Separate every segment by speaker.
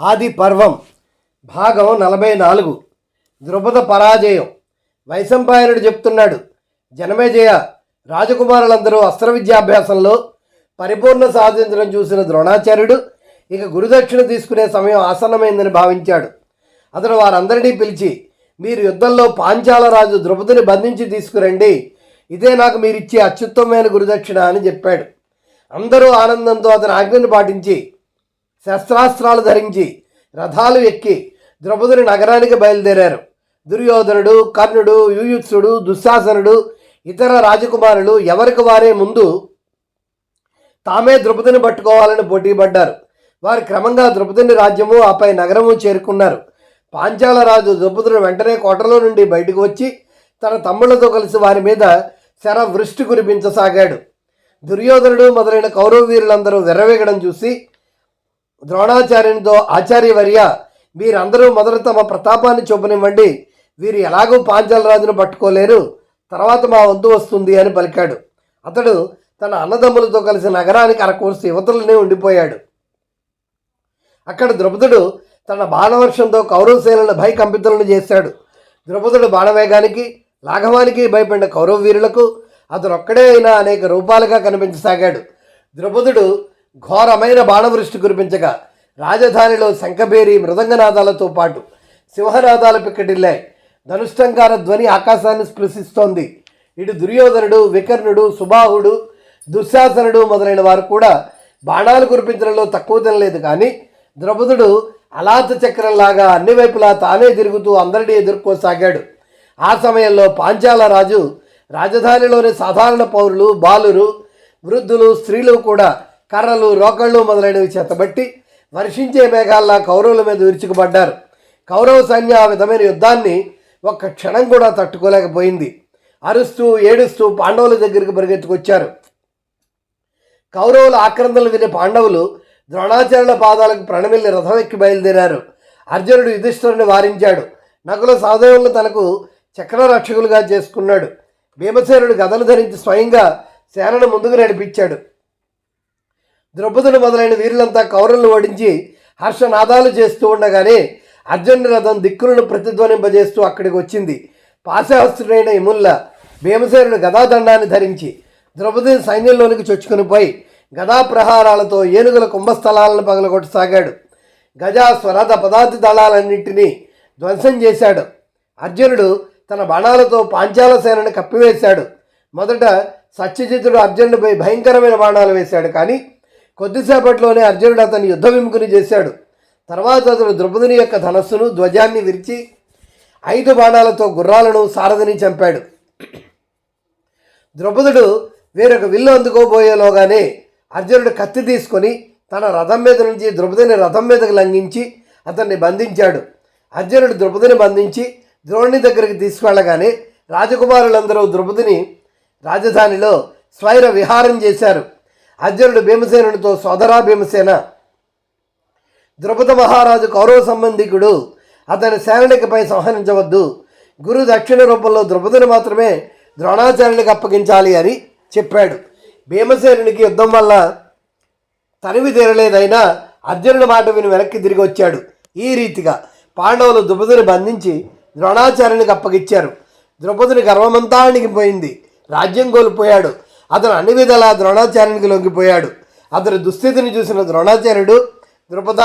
Speaker 1: ఆది పర్వం భాగం నలభై నాలుగు ద్రుపద పరాజయం. వైశంపాయనుడు చెప్తున్నాడు జనమేజయ రాజకుమారులందరూ అస్త్ర విద్యాభ్యాసంలో పరిపూర్ణ సాధించడం చూసిన ద్రోణాచార్యుడు ఇక గురుదక్షిణ తీసుకునే సమయం ఆసన్నమైందని భావించాడు. అతడు వారందరినీ పిలిచి మీరు యుద్ధంలో పాంచాల రాజు ద్రుపదిని బంధించి తీసుకురండి. ఇదే నాకు మీరిచ్చే అత్యుత్తమమైన గురుదక్షిణ అని చెప్పాడు. అందరూ ఆనందంతో అతని ఆజ్ఞను పాటించి శస్త్రాస్త్రాలు ధరించి రథాలు ఎక్కి ద్రౌపదుని నగరానికి బయలుదేరారు. దుర్యోధనుడు కర్ణుడు యుయుత్సుడు దుశ్శాసనుడు ఇతర రాజకుమారులు ఎవరికి వారే ముందు తామే ద్రుపదిని పట్టుకోవాలని పోటీపడ్డారు. వారు క్రమంగా ద్రౌపదిని రాజ్యము ఆపై నగరము చేరుకున్నారు. పాంచాల రాజు ద్రుపదుని వెంటనే కోటలో నుండి బయటకు వచ్చి తన తమ్ముళ్ళతో కలిసి వారి మీద శర వృష్టి కురిపించసాగాడు. దుర్యోధనుడు మొదలైన కౌరవ వీరులందరూ వెర్రవేగడం చూసి ద్రోణాచార్యునితో ఆచార్యవర్య వీరందరూ మొదట తమ ప్రతాపాన్ని చూపనివ్వండి. వీరు ఎలాగూ పాంచాల రాజును పట్టుకోలేరు. తర్వాత మా వంతు వస్తుంది అని పలికాడు. అతడు తన అన్నదమ్ములతో కలిసి నగరానికి అరకోర్సు యువతలనే ఉండిపోయాడు. అక్కడ ద్రుపదుడు తన బాణవర్షంతో కౌరవసేనలను భయకంపితులను చేశాడు. ద్రుపదుడు బాణవేగానికి లాఘవానికి భయపడిన కౌరవ వీరులకు అతను ఒక్కడే అయినా అనేక రూపాలుగా కనిపించసాగాడు. ద్రుపదుడు ఘోరమైన బాణవృష్టి కురిపించగా రాజధానిలో శంఖబేరి మృదంగనాదాలతో పాటు సింహనాదాలు పిక్కటిల్లాయి ధనుష్టంకార ధ్వని ఆకాశాన్ని స్పృశిస్తోంది. ఇటు దుర్యోధనుడు వికర్ణుడు సుబాహుడు దుశ్శాసనుడు మొదలైన వారు కూడా బాణాలు కురిపించడంలో తక్కువ తినలేదు కానీ ద్రౌపదుడు అలాత చక్రంలాగా అన్ని వైపులా తానే తిరుగుతూ అందరినీ ఎదుర్కోసాగాడు. ఆ సమయంలో పాంచాల రాజు రాజధానిలోని సాధారణ పౌరులు బాలురు వృద్ధులు స్త్రీలు కూడా కర్రలు రోకళ్ళు మొదలైనవి చేతబట్టి వర్షించే మేఘాల్లా కౌరవుల మీద విరుచుకుపడ్డారు. కౌరవ సైన్యం ఆ విధమైన యుద్ధాన్ని ఒక్క క్షణం కూడా తట్టుకోలేకపోయింది. అరుస్తూ ఏడుస్తూ పాండవుల దగ్గరికి పరిగెత్తుకొచ్చారు. కౌరవుల ఆక్రందనలు విని పాండవులు ద్రోణాచార్యుల పాదాలకు ప్రణమిల్లి రథం ఎక్కి బయలుదేరారు. అర్జునుడు యుధిష్ఠుడిని వారించాడు. నకుల సహదేవులను తనకు చక్రరక్షకులుగా చేసుకున్నాడు. భీమసేనుడు గదలు ధరించి స్వయంగా సేనను ముందుకు నడిపించాడు. ద్రౌపదుడు మొదలైన వీరులంతా కౌరవులను ఓడించి హర్షనాదాలు చేస్తూ ఉండగానే అర్జున రథం దిక్కులను ప్రతిధ్వనింపజేస్తూ అక్కడికి వచ్చింది. పాశాస్త్రుడైన ఇముల్ల భీమసేనుడు గదాదండాన్ని ధరించి ద్రౌపదిని సైన్యంలోనికి చొచ్చుకుని పోయి గదా ప్రహారాలతో ఏనుగుల కుంభస్థలాలను పగలగొట్టసాగాడు. గజా స్వరథ పదార్థ దళాలన్నింటినీ ధ్వంసం చేశాడు. అర్జునుడు తన బాణాలతో పాంచాల సేనను కప్పివేశాడు. మొదట సత్యజితుడు అర్జునుడిపై భయంకరమైన బాణాలు వేశాడు కానీ కొద్దిసేపట్లోనే అర్జునుడు అతని యుద్ధ విముఖుని చేశాడు. తర్వాత అతడు ద్రౌపదిని యొక్క ధనస్సును ధ్వజాన్ని విరిచి ఐదు బాణాలతో గుర్రాలను సారథిని చంపాడు. ద్రౌపదుడు వేరొక విల్లు అందుకోబోయేలోగానే అర్జునుడు కత్తి తీసుకొని తన రథం మీద నుంచి ద్రౌపదిని రథం మీదకు లంఘించి అతన్ని బంధించాడు. అర్జునుడు ద్రౌపదిని బంధించి ద్రోణి దగ్గరికి తీసుకెళ్ళగానే రాజకుమారులందరూ ద్రౌపదిని రాజధానిలో స్వైర విహారం చేశారు. అర్జునుడు భీమసేనుడితో సోదరా భీమసేన. ద్రుపద మహారాజు కౌరవ సంబంధికుడు. అతని శారణికపై సంహరించవద్దు. గురు దక్షిణ రూపంలో ద్రుపదిని మాత్రమే ద్రోణాచార్యునికి అప్పగించాలి అని చెప్పాడు. భీమసేనునికి యుద్ధం వల్ల తనివి తీరలేదైనా అర్జునుడి మాట విని వెనక్కి తిరిగి వచ్చాడు. ఈ రీతిగా పాండవులు ద్రుపదిని బంధించి ద్రోణాచార్యునికి అప్పగిచ్చారు. ద్రౌపదిని గర్వమంతా అణిగిపోయింది రాజ్యం కోల్పోయాడు. అతను అన్ని విధాలా ద్రోణాచార్యునికి లొంగిపోయాడు. అతని దుస్థితిని చూసిన ద్రోణాచార్యుడు ద్రుపద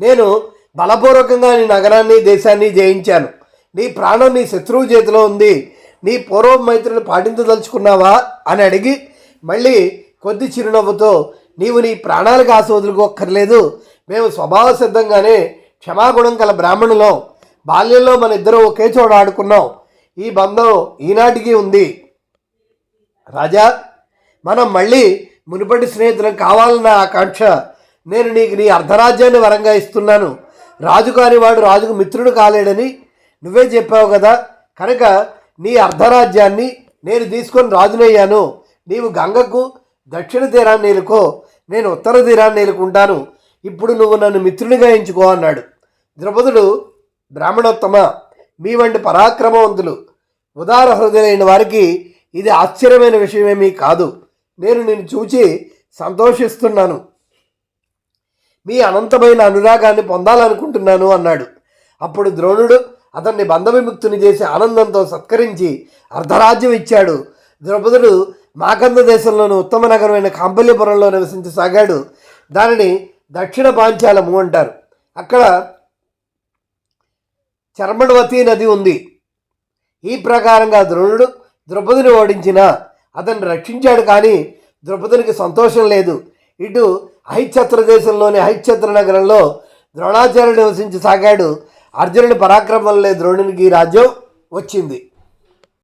Speaker 1: నేను బలపూర్వకంగా నీ నగరాన్ని దేశాన్ని జయించాను. నీ ప్రాణం నీ శత్రువు చేతిలో ఉంది. నీ పూర్వ మైత్రులు పాటించదలుచుకున్నావా? అని అడిగి మళ్ళీ కొద్ది చిరునవ్వుతో నీవు నీ ప్రాణాలకు ఆశ వదులుకోక్కర్లేదు మేము స్వభావ సిద్ధంగానే క్షమాగుణం గల బ్రాహ్మణులం. బాల్యంలో మన ఇద్దరం ఒకే చోట ఆడుకున్నాం. ఈ బంధం ఈనాటికి ఉంది. రాజా మనం మళ్ళీ మునుపటి స్నేహితులం కావాలన్న ఆకాంక్ష నేను నీకు నీ అర్ధరాజ్యాన్ని వరంగా ఇస్తున్నాను. రాజు వాడు రాజుకు మిత్రుడు కాలేడని నువ్వే చెప్పావు కదా. కనుక నీ అర్ధరాజ్యాన్ని నేను తీసుకొని రాజునయ్యాను. నీవు గంగకు దక్షిణ తీరాన్ని ఏలుకో నేను ఉత్తర తీరాన్ని ఏలుకుంటాను ఇప్పుడు నువ్వు నన్ను మిత్రునిగా ఎంచుకో అన్నాడు. ద్రౌపదుడు బ్రాహ్మణోత్తమ మీ వంటి పరాక్రమవంతులు ఉదార హృదయులైన వారికి ఇది ఆశ్చర్యమైన విషయమేమీ కాదు. నేను నిన్ను చూచి సంతోషిస్తున్నాను. మీ అనంతమైన అనురాగాన్ని పొందాలనుకుంటున్నాను అన్నాడు. అప్పుడు ద్రోణుడు అతన్ని బంధవిముక్తుని చేసి ఆనందంతో సత్కరించి అర్ధరాజ్యం ఇచ్చాడు. ద్రౌపదుడు మాకంద దేశంలోని ఉత్తమ నగరమైన కాంపల్యపురంలో నివసించసాగాడు దానిని దక్షిణ పాంచాలము అంటారు. అక్కడ చర్మణవతి నది ఉంది. ఈ ప్రకారంగా ద్రోణుడు ద్రౌపదిని ఓడించిన అతన్ని రక్షించాడు కానీ ద్రుపదునికి సంతోషం లేదు. ఇటు అహిచ్ఛత్ర దేశంలోని అహిచ్ఛత్ర నగరంలో ద్రోణాచార్యుడు నివసించి సాగాడు అర్జునుడి పరాక్రమం ద్రోణునికి రాజ్యం వచ్చింది.